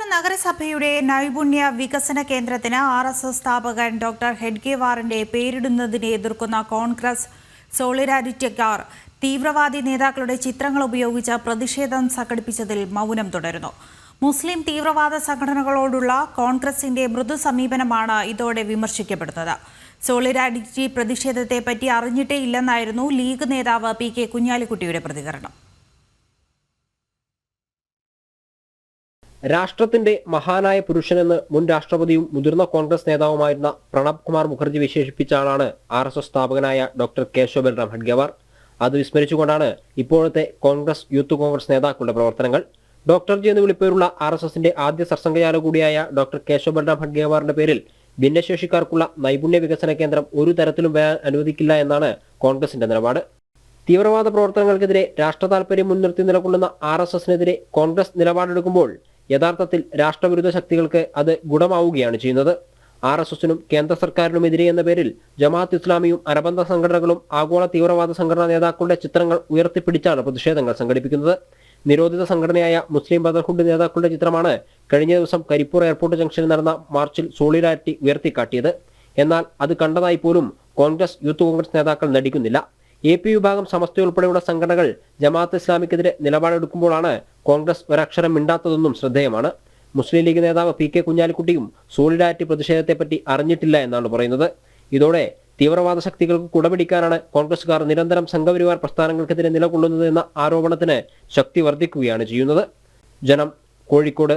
പാലക്കാട് നഗരസഭയുടെ നൈപുണ്യ വികസന കേന്ദ്രത്തിന് ആർ എസ് എസ് സ്ഥാപകൻ ഡോക്ടർ ഹെഡ്ഗേവാറിന്റെ പേരിടുന്നതിനെ എതിർക്കുന്ന കോൺഗ്രസ് സോളിഡാരിറ്റിക്കാർ തീവ്രവാദി നേതാക്കളുടെ ചിത്രങ്ങൾ ഉപയോഗിച്ച് പ്രതിഷേധം സംഘടിപ്പിച്ചതിൽ മൗനം തുടരുന്നു. മുസ്ലിം തീവ്രവാദ സംഘടനകളോടുള്ള കോൺഗ്രസിന്റെ മൃദു സമീപനമാണ് ഇതോടെ വിമർശിക്കപ്പെടുന്നത്. സോളിഡാരിറ്റി പ്രതിഷേധത്തെപ്പറ്റി അറിഞ്ഞിട്ടേ ഇല്ലെന്നായിരുന്നു ലീഗ് നേതാവ് പി കെ കുഞ്ഞാലിക്കുട്ടിയുടെ പ്രതികരണം. രാഷ്ട്രത്തിന്റെ മഹാനായ പുരുഷനെന്ന് മുൻ രാഷ്ട്രപതിയും മുതിർന്ന കോൺഗ്രസ് നേതാവുമായിരുന്ന പ്രണബ് കുമാർ മുഖർജി വിശേഷിപ്പിച്ച ആളാണ് ആർ എസ് എസ് സ്ഥാപകനായ ഡോക്ടർ കേശവ ബൽറാം ഹഡ്ഗവാർ അത് വിസ്മരിച്ചുകൊണ്ടാണ് ഇപ്പോഴത്തെ കോൺഗ്രസ് യൂത്ത് കോൺഗ്രസ് നേതാക്കളുടെ പ്രവർത്തനങ്ങൾ. ഡോക്ടർ ജി എന്ന് വിളിപ്പേരുള്ള ആർ എസ് എസിന്റെ ആദ്യ സർസംഘചാല കൂടിയായ ഡോക്ടർ കേശവ ബൽറാം ഹഡ്ഗേവാറിന്റെ പേരിൽ ഭിന്നശേഷിക്കാർക്കുള്ള നൈപുണ്യ വികസന കേന്ദ്രം ഒരു തരത്തിലും വരാൻ അനുവദിക്കില്ല എന്നാണ് കോൺഗ്രസിന്റെ നിലപാട്. തീവ്രവാദ പ്രവർത്തനങ്ങൾക്കെതിരെ രാഷ്ട്ര താൽപര്യം മുൻനിർത്തി നിലകൊള്ളുന്ന ആർ എസ് എസിനെതിരെ കോൺഗ്രസ് നിലപാടെടുക്കുമ്പോൾ യഥാർത്ഥത്തിൽ രാഷ്ട്രവിരുദ്ധ ശക്തികൾക്ക് അത് ഗുണമാവുകയാണ് ചെയ്യുന്നത്. ആർ എസ് എസിനും കേന്ദ്ര സർക്കാരിനുമെതിരെ എന്ന പേരിൽ ജമാഅത്ത് ഇസ്ലാമിയും അനുബന്ധ സംഘടനകളും ആഗോള തീവ്രവാദ സംഘടനാ നേതാക്കളുടെ ചിത്രങ്ങൾ ഉയർത്തിപ്പിടിച്ചാണ് പ്രതിഷേധങ്ങൾ സംഘടിപ്പിക്കുന്നത്. നിരോധിത സംഘടനയായ മുസ്ലിം ബ്രദർഹുഡ് നേതാക്കളുടെ ചിത്രമാണ് കഴിഞ്ഞ ദിവസം കരിപ്പൂർ എയർപോർട്ട് ജംഗ്ഷനിൽ നടന്ന മാർച്ചിൽ സോളിഡാരിറ്റി ഉയർത്തിക്കാട്ടിയത്. എന്നാൽ അത് കണ്ടതായി പോലും കോൺഗ്രസ് യൂത്ത് കോൺഗ്രസ് നേതാക്കൾ നടിക്കുന്നില്ല. എ പി വിഭാഗം സമസ്ത ഉൾപ്പെടെയുള്ള സംഘടനകൾ ജമാഅത്ത് ഇസ്ലാമിക്കെതിരെ നിലപാടെടുക്കുമ്പോഴാണ് കോൺഗ്രസ് ഒരക്ഷരം മിണ്ടാത്തതെന്നും ശ്രദ്ധേയമാണ്. മുസ്ലിം ലീഗ് നേതാവ് പി കെ കുഞ്ഞാലിക്കുട്ടിയും സോളിഡാരിറ്റി പ്രതിഷേധത്തെപ്പറ്റി അറിഞ്ഞിട്ടില്ല എന്നാണ് പറയുന്നത്. ഇതോടെ തീവ്രവാദ ശക്തികൾക്ക് കുടപിടിക്കാനാണ് കോൺഗ്രസുകാർ നിരന്തരം സംഘപരിവാർ പ്രസ്ഥാനങ്ങൾക്കെതിരെ നിലകൊള്ളുന്നത് എന്ന ആരോപണത്തിന് ശക്തി വർദ്ധിക്കുകയാണ് ചെയ്യുന്നത്. ജനം കോഴിക്കോട്